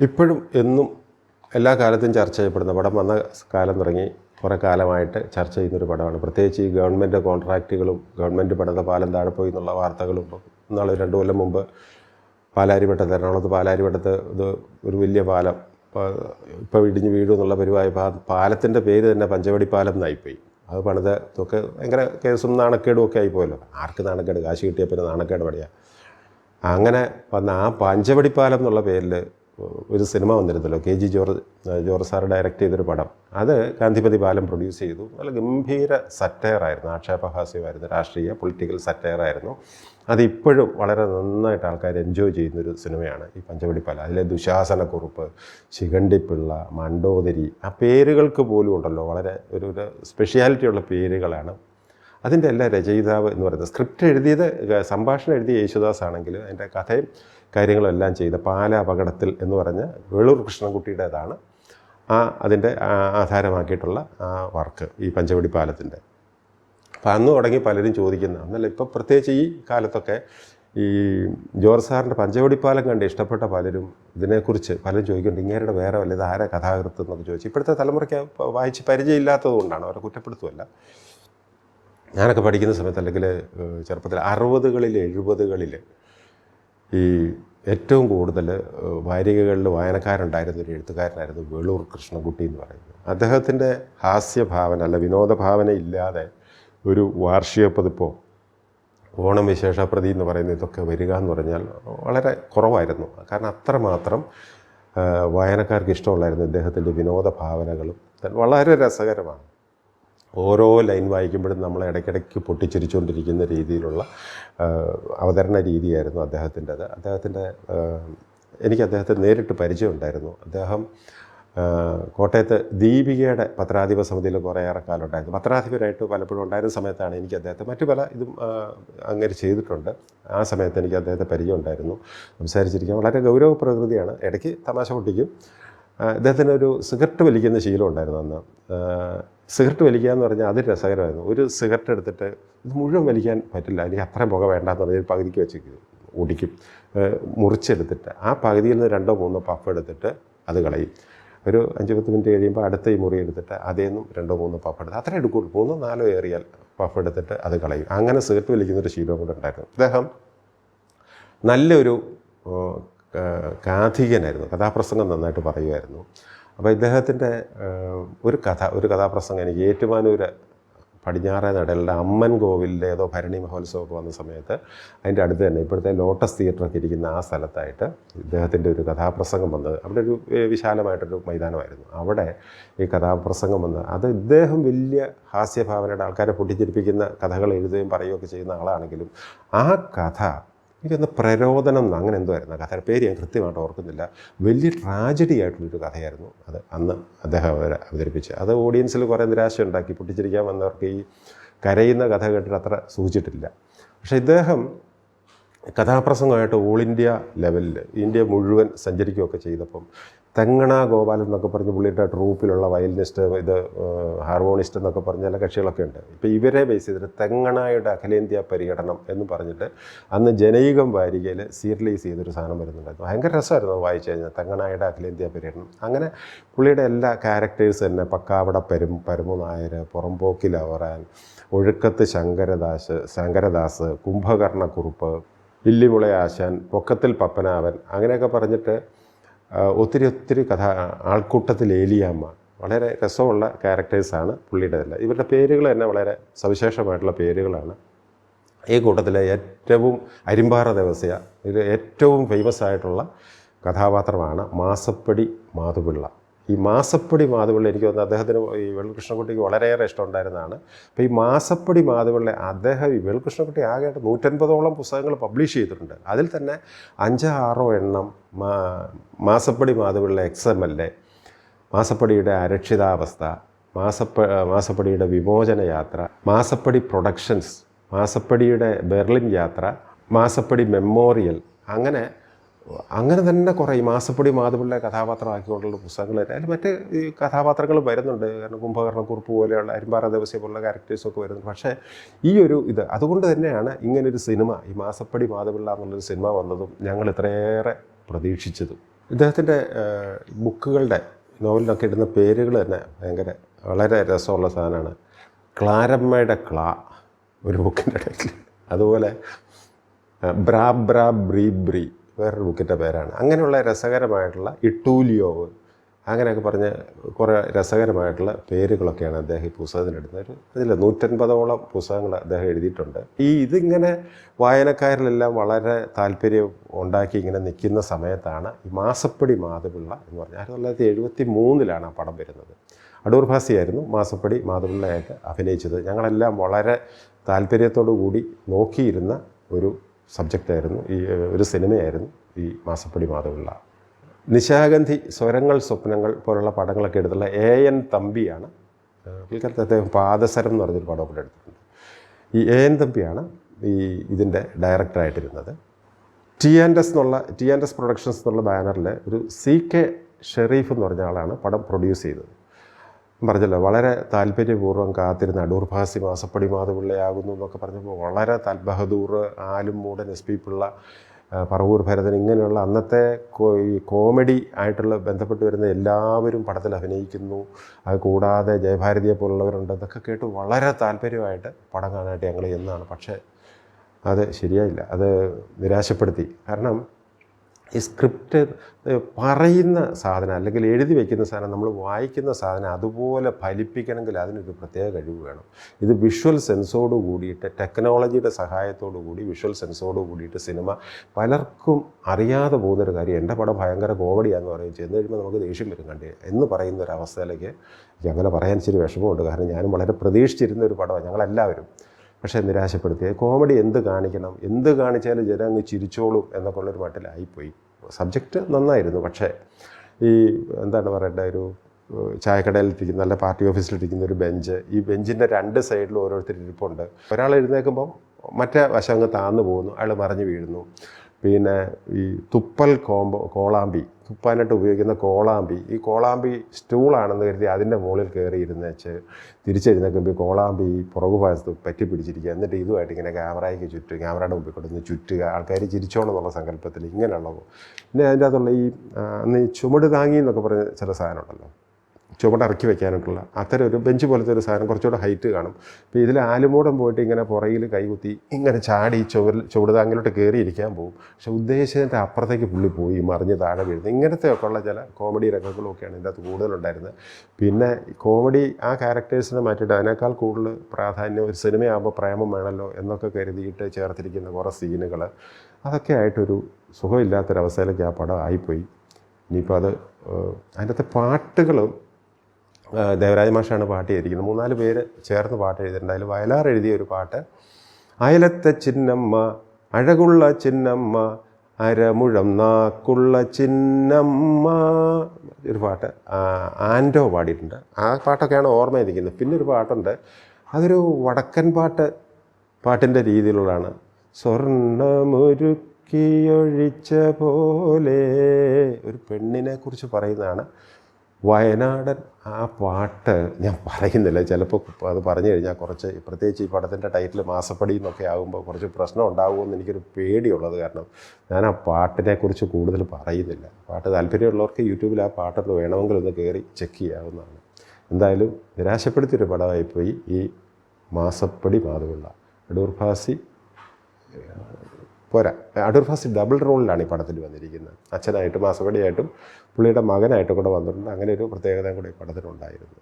ഇപ്പോഴും എന്നും എല്ലാ കാലത്തും ചർച്ച ചെയ്യപ്പെടുന്ന പടം വന്ന കാലം തുടങ്ങി കുറേ കാലമായിട്ട് ചർച്ച ചെയ്യുന്നൊരു പടമാണ്. പ്രത്യേകിച്ച് ഈ ഗവൺമെന്റ് കോൺട്രാക്റ്റുകളും ഗവൺമെന്റ് പണിത പാലം താഴെ പോയി എന്നുള്ള വാർത്തകളും ഇപ്പം രണ്ടു കൊല്ലം മുമ്പ് പാലാരിവട്ടത്ത് എറണാകുളത്ത് പാലാരിവട്ടത്ത് ഇത് ഒരു വലിയ പാലം ഇപ്പോൾ ഇടിഞ്ഞ് വീഴും എന്നുള്ള പരിപാടി പാലത്തിന്റെ പേര് തന്നെ പഞ്ചവടി പാലം എന്നായിപ്പോയി. അത് പണിത് ഇതൊക്കെ ഭയങ്കര കേസും നാണക്കേടും ഒക്കെ ആയിപ്പോയല്ലോ. ആർക്ക് നാണക്കേട്? കാശ് കിട്ടിയ പിന്നെ നാണക്കേട് പടിയാ അങ്ങനെ വന്ന ആ പഞ്ചവടിപ്പാലം എന്നുള്ള പേരിൽ ഒരു സിനിമ വന്നിരുന്നല്ലോ. K G George George sir direct ചെയ്തൊരു പടം. അത് ഗാന്ധിപതി ബാലം പ്രൊഡ്യൂസ് ചെയ്തു. നല്ല ഗംഭീര സറ്റയറായിരുന്നു. ആക്ഷേപഹാസ്യമായിരുന്നു. രാഷ്ട്രീയ പൊളിറ്റിക്കൽ സറ്റയറായിരുന്നു. അതിപ്പോഴും വളരെ നന്നായിട്ട് ആൾക്കാർ എൻജോയ് ചെയ്യുന്നൊരു സിനിമയാണ് ഈ പഞ്ചവടിപ്പാലം. അതിലെ ദുശാസനക്കുറുപ്പ് ശിഖണ്ഡിപ്പിള്ള മണ്ടോദരി ആ പേരുകൾക്ക് പോലും ഉണ്ടല്ലോ. വളരെ ഒരു ഒരു സ്പെഷ്യാലിറ്റിയുള്ള പേരുകളാണ് അതിന്റെ എല്ലാ രചയിതാവ് എന്ന് പറയുന്നത്. സ്ക്രിപ്റ്റ് എഴുതിയത് സംഭാഷണം എഴുതിയ യേശുദാസ് ആണെങ്കിലും അതിന്റെ കഥയും കാര്യങ്ങളും എല്ലാം ചെയ്ത പാല അപകടത്തിൽ എന്ന് പറഞ്ഞ വേളൂർ കൃഷ്ണൻകുട്ടിയുടേതാണ് ആ അതിന്റെ ആധാരമാക്കിയിട്ടുള്ള ആ വർക്ക് ഈ പഞ്ചവടി പാലത്തിന്റെ. അപ്പം അന്ന് തുടങ്ങി പലരും ചോദിക്കുന്ന എന്നല്ല ഇപ്പോൾ പ്രത്യേകിച്ച് ഈ കാലത്തൊക്കെ ഈ ജോർജ് സാറിന്റെ പഞ്ചവടിപ്പാലം കണ്ട് ഇഷ്ടപ്പെട്ട പലരും ഇതിനെക്കുറിച്ച് പലരും ചോദിക്കുന്നുണ്ട് ഇങ്ങേരുടെ വേറെ വല്ല ഇത് ആരാ കഥാകൃത്ത് എന്നൊക്കെ ചോദിച്ചു. ഇപ്പോഴത്തെ തലമുറയ്ക്ക് വായിച്ച് പരിചയമില്ലാത്തത് കൊണ്ടാണ് അവരെ കുറ്റപ്പെടുത്തുമല്ല ഞാനൊക്കെ പഠിക്കുന്ന സമയത്ത് അല്ലെങ്കിൽ ചെറുപ്പത്തിൽ അറുപതുകളിൽ എഴുപതുകളിൽ ഈ ഏറ്റവും കൂടുതൽ വാരികകളിൽ വായനക്കാരുണ്ടായിരുന്ന ഒരു എഴുത്തുകാരനായിരുന്നു വേളൂർ കൃഷ്ണൻകുട്ടി എന്ന് പറയുന്നത്. അദ്ദേഹത്തിന്റെ ഹാസ്യഭാവന അല്ല വിനോദഭാവന ഇല്ലാതെ ഒരു വാർഷിക പതിപ്പോ ഓണം വിശേഷപ്രതി എന്ന് പറയുന്ന ഇതൊക്കെ വരിക എന്ന് പറഞ്ഞാൽ വളരെ കുറവായിരുന്നു. കാരണം അത്രമാത്രം വായനക്കാർക്ക് ഇഷ്ടമുള്ളായിരുന്നു ഇദ്ദേഹത്തിന്റെ വിനോദ ഭാവനകളും വളരെ രസകരമാണ്. ഓരോ ലൈൻ വായിക്കുമ്പോഴും നമ്മളെ ഇടയ്ക്കിടയ്ക്ക് പൊട്ടിച്ചിരിച്ചുകൊണ്ടിരിക്കുന്ന രീതിയിലുള്ള അവതരണ രീതിയായിരുന്നു അദ്ദേഹത്തിന്റെത്. അദ്ദേഹത്തിന്റെ എനിക്ക് അദ്ദേഹത്തെ നേരിട്ട് പരിചയമുണ്ടായിരുന്നു. അദ്ദേഹം കോട്ടയത്ത് ദീപികയുടെ പത്രാധിപ സമിതിയിൽ കുറേയേറെ കാലം ഉണ്ടായിരുന്നു പത്രാധിപരായിട്ട് പലപ്പോഴും ഉണ്ടായിരുന്ന സമയത്താണ് എനിക്ക് അദ്ദേഹത്തെ മറ്റു പല ഇതും അങ്ങനെ ചെയ്തിട്ടുണ്ട്. ആ സമയത്ത് എനിക്ക് അദ്ദേഹത്തെ പരിചയം ഉണ്ടായിരുന്നു സംസാരിച്ചിരിക്കാൻ വളരെ ഗൗരവ പ്രകൃതിയാണ് ഇടയ്ക്ക് തമാശ പൊട്ടിക്കും. അദ്ദേഹത്തിന് ഒരു സിഗരറ്റ് വലിക്കുന്ന ശീലം ഉണ്ടായിരുന്നു അന്ന് സിഗരറ്റ് വലിക്കുക എന്ന് പറഞ്ഞാൽ അത് രസകരമായിരുന്നു. ഒരു സിഗരറ്റ് എടുത്തിട്ട് ഇത് മുഴുവൻ വലിക്കാൻ പറ്റില്ല. എനിക്ക് അത്രയും പുക വേണ്ടെന്ന് പറഞ്ഞാൽ പകുതിക്ക് വെച്ച് ഓടിക്കും. മുറിച്ചെടുത്തിട്ട് ആ പകുതിയിൽ നിന്ന് രണ്ടോ മൂന്നോ പഫ് എടുത്തിട്ട് അത് കളയും. ഒരു അഞ്ച് പത്ത് മിനിറ്റ് കഴിയുമ്പോൾ അടുത്ത ഈ മുറി എടുത്തിട്ട് അതേ നിന്നും രണ്ടോ മൂന്നോ പഫ് എടുത്ത് അത്രേ എടുക്കുള്ളൂ. മൂന്നോ നാലോ ഏറിയാൽ പഫ് എടുത്തിട്ട് അത് കളയും. അങ്ങനെ സിഗരറ്റ് വലിക്കുന്നൊരു ശീലവും കൂടെ ഉണ്ടായിരുന്നു. അദ്ദേഹം നല്ലൊരു കാഥികനായിരുന്നു കഥാപ്രസംഗം നന്നായിട്ട് പറയുമായിരുന്നു. അപ്പോൾ ഇദ്ദേഹത്തിന്റെ ഒരു കഥ ഒരു കഥാപ്രസംഗം എനിക്ക് ഏറ്റുമാനൂര് പടിഞ്ഞാറേ നടലിന്റെ അമ്മൻ കോവിലിന്റെ ഏതോ ഭരണി മഹോത്സവമൊക്കെ വന്ന സമയത്ത് അതിന്റെ അടുത്ത് തന്നെ ഇപ്പോഴത്തെ ലോട്ടസ് തിയേറ്ററൊക്കെ ഇരിക്കുന്ന ആ സ്ഥലത്തായിട്ട് ഇദ്ദേഹത്തിന്റെ ഒരു കഥാപ്രസംഗം വന്നത്. അവിടെ ഒരു വിശാലമായിട്ടൊരു മൈതാനമായിരുന്നു. അവിടെ ഈ കഥാപ്രസംഗം വന്നത്. അത് ഇദ്ദേഹം വലിയ ഹാസ്യഭാവനയുടെ ആൾക്കാരെ പൊട്ടിച്ചിരിപ്പിക്കുന്ന കഥകൾ എഴുതുകയും പറയുകയൊക്കെ ചെയ്യുന്ന ആളാണെങ്കിലും ആ കഥ എനിക്കൊന്ന് പ്രരോദനം എന്ന് അങ്ങനെ എന്തോ ആയിരുന്നു കഥയുടെ പേര് ഞാൻ കൃത്യമായിട്ട് ഓർക്കുന്നില്ല. വലിയ ട്രാജഡി ആയിട്ടുള്ളൊരു കഥയായിരുന്നു അത്. അന്ന് അദ്ദേഹം അവർ അത് ഓഡിയൻസിൽ കുറേ നിരാശ ഉണ്ടാക്കി പൊട്ടിച്ചിരിക്കാൻ വന്നവർക്ക് ഈ കരയുന്ന കഥ കേട്ടിട്ട് അത്ര സൂചിച്ചിട്ടില്ല. പക്ഷേ ഇദ്ദേഹം കഥാപ്രസംഗമായിട്ട് ഓൾ ഇന്ത്യ ലെവലിൽ ഇന്ത്യ മുഴുവൻ സഞ്ചരിക്കുകയൊക്കെ ചെയ്തപ്പം തെങ്ങണ ഗോപാലൻ എന്നൊക്കെ പറഞ്ഞ് പുള്ളിയുടെ ട്രൂപ്പിലുള്ള വയലിനിസ്റ്റ് ഇത് ഹാർമോണിസ്റ്റ് എന്നൊക്കെ പറഞ്ഞ കക്ഷികളൊക്കെ ഉണ്ട്. ഇപ്പോൾ ഇവരെ ബേസ് ചെയ്തിട്ട് തെങ്ങണയുടെ അഖിലേന്ത്യാ പര്യടനം എന്ന് പറഞ്ഞിട്ട് അന്ന് ജനയുഗം വാരികയിൽ സീരിയലൈസ് ചെയ്തൊരു സാധനം വരുന്നുണ്ടായിരുന്നു. ഭയങ്കര രസമായിരുന്നു വായിച്ചു കഴിഞ്ഞാൽ തെങ്ങണയുടെ അഖിലേന്ത്യാ പര്യടനം. അങ്ങനെ പുള്ളിയുടെ എല്ലാ ക്യാരക്ടേഴ്സ് തന്നെ പക്കാവട പരും പരമു നായർ പുറംപോക്കിൽ അവറാൻ ഒഴുക്കത്ത് ശങ്കരദാസ് ശങ്കരദാസ് കുംഭകർണക്കുറുപ്പ് ഇല്ലിമുളയാശാൻ പൊക്കത്തിൽ പപ്പനാവൻ അങ്ങനെയൊക്കെ പറഞ്ഞിട്ട് ഒത്തിരി ഒത്തിരി കഥ ആൾക്കൂട്ടത്തിൽ ഏലിയാമ്മ വളരെ രസമുള്ള ക്യാരക്ടേഴ്സാണ് പുള്ളിയുടേതെല്ലാം. ഇവരുടെ പേരുകൾ തന്നെ വളരെ സവിശേഷമായിട്ടുള്ള പേരുകളാണ്. ഈ കൂട്ടത്തിലെ ഏറ്റവും അരിമ്പാറ ദേവസ്യ ഇത് ഏറ്റവും ഫേമസ് ആയിട്ടുള്ള കഥാപാത്രമാണ് മാസപ്പടി മാധുപിള്ള. ഈ മാസപ്പടി മാധുപിള്ള എനിക്ക് തോന്നുന്നു അദ്ദേഹത്തിന് ഈ വെളുകൃഷ്ണൻകുട്ടിക്ക് വളരെയേറെ ഇഷ്ടമുണ്ടായിരുന്നതാണ്. അപ്പോൾ ഈ മാസപ്പടി മാധുപിള്ള അദ്ദേഹം ഈ വെളുകൃഷ്ണൻകുട്ടി ആകെയായിട്ട് നൂറ്റൻപതോളം പുസ്തകങ്ങൾ പബ്ലിഷ് ചെയ്തിട്ടുണ്ട്. അതിൽ തന്നെ അഞ്ചോ ആറോ എണ്ണം മാ മാസപ്പടി Madhupilla ex M L A മാസപ്പടിയുടെ അരക്ഷിതാവസ്ഥ മാസപ്പ മാസപ്പടിയുടെ വിമോചന യാത്ര മാസപ്പടി പ്രൊഡക്ഷൻസ് മാസപ്പടിയുടെ ബെർലിൻ യാത്ര മാസപ്പടി മെമ്മോറിയൽ അങ്ങനെ അങ്ങനെ തന്നെ കുറേ ഈ മാസപ്പൊടി മാധുപിള്ള കഥാപാത്രമാക്കിക്കൊണ്ടുള്ള പുസ്തകങ്ങൾ അതിൽ മറ്റ് ഈ കഥാപാത്രങ്ങൾ വരുന്നുണ്ട്. കാരണം കുംഭകർണക്കുറിപ്പ് പോലെയുള്ള അരിമ്പാറ ദിവസം പോലുള്ള ക്യാരക്ടേഴ്സൊക്കെ വരുന്നുണ്ട്. പക്ഷേ ഈ ഒരു ഇത് അതുകൊണ്ട് തന്നെയാണ് ഇങ്ങനൊരു സിനിമ ഈ മാസപ്പടി മാധവിള്ള എന്നുള്ളൊരു സിനിമ വന്നതും ഞങ്ങൾ ഇത്രയേറെ പ്രതീക്ഷിച്ചതും. ഇദ്ദേഹത്തിന്റെ ബുക്കുകളുടെ നോവലിനൊക്കെ ഇടുന്ന പേരുകൾ തന്നെ ഭയങ്കര വളരെ രസമുള്ള സാധനമാണ്. ക്ലാരമ്മയുടെ ക്ലാ ഒരു ബുക്കിന്റെ ഇടയിൽ. അതുപോലെ ബ്രാ ബ്രാ ബ്രീ ബ്രീ. വേറൊരു ബുക്കിന്റെ പേരാണ്. അങ്ങനെയുള്ള രസകരമായിട്ടുള്ള ഇട്ടൂലിയോവ്. അങ്ങനെയൊക്കെ പറഞ്ഞ് കുറേ രസകരമായിട്ടുള്ള പേരുകളൊക്കെയാണ് അദ്ദേഹം ഈ പുസ്തകത്തിനെടുത്തത് ഒരു അതിൽ നൂറ്റൻപതോളം പുസ്തകങ്ങൾ അദ്ദേഹം എഴുതിയിട്ടുണ്ട്. ഈ ഇതിങ്ങനെ വായനക്കാരിലെല്ലാം വളരെ താല്പര്യം ഉണ്ടാക്കി ഇങ്ങനെ നിൽക്കുന്ന സമയത്താണ് ഈ മാസപ്പടി മാധപിള്ള എന്ന് പറഞ്ഞാൽ ആയിരത്തി തൊള്ളായിരത്തി എഴുപത്തി മൂന്നിലാണ് ആ പടം വരുന്നത്. അടൂർ ഭാസിയായിരുന്നു മാസപ്പടി മാധപിള്ളയായിട്ട് അഭിനയിച്ചത്. ഞങ്ങളെല്ലാം വളരെ താല്പര്യത്തോടു കൂടി നോക്കിയിരുന്ന ഒരു സബ്ജക്റ്റായിരുന്നു. ഈ ഒരു സിനിമയായിരുന്നു ഈ മാസപ്പടി മാധവുള്ള. നിശാഗന്ധി സ്വരങ്ങൾ സ്വപ്നങ്ങൾ പോലുള്ള പടങ്ങളൊക്കെ എടുത്തുള്ള എ എൻ തമ്പിയാണ് പുള്ളിക്കാലത്ത് അദ്ദേഹം പാദസരം എന്ന് പറഞ്ഞൊരു പടം കൂടെ എടുത്തിട്ടുണ്ട്. ഈ എ എൻ തമ്പിയാണ് ഈ ഇതിന്റെ ഡയറക്ടറായിട്ടിരുന്നത്. ടി ആൻഡ് എസ് എന്നുള്ള ടി ആൻഡ് എസ് പ്രൊഡക്ഷൻസ് എന്നുള്ള ബാനറിൽ ഒരു സി കെ ഷെറീഫ് എന്ന് പറഞ്ഞ ആളാണ് പടം പ്രൊഡ്യൂസ് ചെയ്തത്. പറഞ്ഞല്ലോ വളരെ താല്പര്യപൂർവം കാത്തിരുന്ന അടൂർ ഭാസി മാസപ്പടി മാതപിള്ളയാകുന്നു എന്നൊക്കെ പറഞ്ഞപ്പോൾ വളരെ താൽ ബഹദൂർ ആലും മൂടൻ എസ് പി പിള്ള പറവൂർ ഭരതൻ ഇങ്ങനെയുള്ള അന്നത്തെ ഈ കോമഡി ആയിട്ടുള്ള ബന്ധപ്പെട്ട് വരുന്ന എല്ലാവരും പടത്തിൽ അഭിനയിക്കുന്നു. അത് കൂടാതെ ജയഭാരതിയെ പോലുള്ളവരുണ്ട്. അതൊക്കെ കേട്ട് വളരെ താല്പര്യമായിട്ട് പടം കാണാനായിട്ട് ഞങ്ങൾ എന്നാണ് പക്ഷേ അത് ശരിയായില്ല. അത് നിരാശപ്പെടുത്തി. കാരണം ഈ സ്ക്രിപ്റ്റ് പറയുന്ന സാധനം അല്ലെങ്കിൽ എഴുതി വയ്ക്കുന്ന സാധനം നമ്മൾ വായിക്കുന്ന സാധനം അതുപോലെ ഫലിപ്പിക്കണമെങ്കിൽ അതിനൊരു പ്രത്യേക കഴിവ് വേണം. ഇത് വിഷ്വൽ സെൻസോട് കൂടിയിട്ട് ടെക്നോളജിയുടെ സഹായത്തോടു കൂടി വിഷ്വൽ സെൻസോട് കൂടിയിട്ട് സിനിമ പലർക്കും അറിയാതെ പോകുന്നൊരു കാര്യം എന്റെ പടം ഭയങ്കര കോമഡിയാന്ന് പറയും. ചെന്ന് കഴിയുമ്പോൾ നമുക്ക് ദേഷ്യം വരും കണ്ടേ എന്ന് പറയുന്ന ഒരു അവസ്ഥയിലേക്ക് അങ്ങനെ പറയാൻ ഇച്ചിരി വിഷമമുണ്ട്. കാരണം ഞാനും വളരെ പ്രതീക്ഷിച്ചിരുന്ന ഒരു പടമാണ്. ഞങ്ങളെല്ലാവരും പക്ഷേ നിരാശപ്പെടുത്തി കോമഡി എന്ത് കാണിക്കണം? എന്ത് കാണിച്ചാലും ജനം അങ്ങ് ചിരിച്ചോളും എന്നൊക്കെ ഉള്ളൊരു മട്ടിലായിപ്പോയി. സബ്ജക്റ്റ് നന്നായിരുന്നു. പക്ഷേ ഈ എന്താണ് പറയേണ്ട ഒരു ചായക്കടയിലിരിക്കുന്ന നല്ല പാർട്ടി ഓഫീസിലിരിക്കുന്ന ഒരു ബെഞ്ച് ഈ ബെഞ്ചിന്റെ രണ്ട് സൈഡിലും ഓരോരുത്തർ ഇരിപ്പുണ്ട്. ഒരാൾ എഴുന്നേൽക്കുമ്പം മറ്റേ വശം അങ്ങ് താന്നു പോകുന്നു. അയാൾ മറിഞ്ഞു വീഴുന്നു. പിന്നെ ഈ തുപ്പൽ കോമ്പോ കോളാമ്പി തുപ്പാനായിട്ട് ഉപയോഗിക്കുന്ന കോളാമ്പി. ഈ കോളാമ്പി സ്റ്റൂളാണെന്ന് കരുതി അതിന്റെ മുകളിൽ കയറി ഇരുന്നേച്ച് തിരിച്ചെഴുന്നേക്കുമ്പോൾ കോളാമ്പി പുറകു ഭാഗത്ത് പറ്റി പിടിച്ചിരിക്കുക. എന്നിട്ട് ഇതുമായിട്ട് ഇങ്ങനെ ക്യാമറയ്ക്ക് ചുറ്റും ക്യാമറയുടെ മുമ്പിൽ കൊടുന്ന് ചുറ്റുക. ആൾക്കാർ ചിരിച്ചോണം എന്നുള്ള സങ്കല്പത്തിൽ ഇങ്ങനെയുള്ളത് പിന്നെ അതിന്റെ അകത്തുള്ള ഈ അന്ന് ഈ ചുമട് താങ്ങി എന്നൊക്കെ പറഞ്ഞ ചില സാധനം ഉണ്ടല്ലോ ചുവട് ഇറക്കി വെക്കാനായിട്ടുള്ള അത്തരം ഒരു ബെഞ്ച് പോലത്തെ ഒരു സാധനം കുറച്ചുകൂടെ ഹൈറ്റ് കാണും. അപ്പോൾ ഇതിൽ ആലുമൂടം പോയിട്ട് ഇങ്ങനെ പുറകിൽ കൈകുത്തി ഇങ്ങനെ ചാടി ചുവരിൽ ചുവടുതാങ്ങിലോട്ട് കയറിയിരിക്കാൻ പോകും. പക്ഷെ ഉദ്ദേശത്തിന്റെ അപ്പുറത്തേക്ക് പുള്ളി പോയി മറിഞ്ഞ് താഴെ വീഴുന്നത് ഇങ്ങനത്തെയൊക്കെ ഉള്ള ചില കോമഡി രംഗങ്ങളൊക്കെയാണ് ഇതിന്റെ അകത്ത് കൂടുതലുണ്ടായിരുന്നത് പിന്നെ കോമഡി ആ ക്യാരക്ടേഴ്സിനെ മാറ്റിയിട്ട് അതിനേക്കാൾ കൂടുതൽ പ്രാധാന്യം ഒരു സിനിമയാകുമ്പോൾ പ്രേമം വേണമല്ലോ എന്നൊക്കെ കരുതിയിട്ട് ചേർത്തിരിക്കുന്ന കുറേ സീനുകൾ അതൊക്കെ ആയിട്ടൊരു സുഖമില്ലാത്തൊരവസ്ഥയിലേക്ക് ആ പടം ആയിപ്പോയി. ഇനിയിപ്പോൾ അത് അതിന്റെ പാട്ടുകളും ദേവരാജ മാഷാണ് പാട്ട് ചെയ്തിരിക്കുന്നത് മൂന്നാൽ പേര് ചേർന്ന് പാട്ട് എഴുതിയിട്ടുണ്ട്. അതിൽ വയലാർ എഴുതിയ ഒരു പാട്ട്. അയലത്തെ ചിന്നമ്മ അഴകുള്ള ചിന്നമ്മ അരമുഴം നാക്കുള്ള ചിന്നമ്മ ഒരു പാട്ട് ആൻഡോ പാടിയിട്ടുണ്ട്. ആ പാട്ടൊക്കെയാണ് ഓർമ്മയിരിക്കുന്നത് പിന്നെ ഒരു പാട്ടുണ്ട്. അതൊരു വടക്കൻ പാട്ട് പാട്ടിന്റെ രീതിയിലുള്ളതാണ്. സ്വർണമൊരുക്കിയൊഴിച്ച പോലെ ഒരു പെണ്ണിനെ കുറിച്ച് പറയുന്നതാണ് വയനാടൻ ആ പാട്ട് ഞാൻ പറയുന്നില്ല. ചിലപ്പോൾ അത് പറഞ്ഞു കഴിഞ്ഞാൽ കുറച്ച് പ്രത്യേകിച്ച് ഈ പടത്തിന്റെ ടൈറ്റിൽ മാസപ്പടി എന്നൊക്കെ ആകുമ്പോൾ കുറച്ച് പ്രശ്നം ഉണ്ടാകുമെന്ന് എനിക്കൊരു പേടിയുള്ളത് കാരണം ഞാൻ ആ പാട്ടിനെക്കുറിച്ച് കൂടുതൽ പറയുന്നില്ല. പാട്ട് താല്പര്യമുള്ളവർക്ക് യൂട്യൂബിൽ ആ പാട്ടൊന്ന് വേണമെങ്കിൽ ഒന്ന് കയറി ചെക്ക് ചെയ്യാവുന്നതാണ്. എന്തായാലും നിരാശപ്പെടുത്തിയൊരു പടമായിപ്പോയി ഈ മാസപ്പടി മാധവുള്ള അടൂർ ഭാസി പോരാ. അടൂർ ഫാസ്റ്റ് ഡബിൾ റോളിലാണ് ഈ പടത്തിൽ വന്നിരിക്കുന്നത്. അച്ഛനായിട്ടും മാസപടിയായിട്ടും പുള്ളിയുടെ മകനായിട്ടും കൂടെ വന്നിട്ടുണ്ട്. അങ്ങനെ ഒരു പ്രത്യേകത കൂടെ ഈ പടത്തിനുണ്ടായിരുന്നു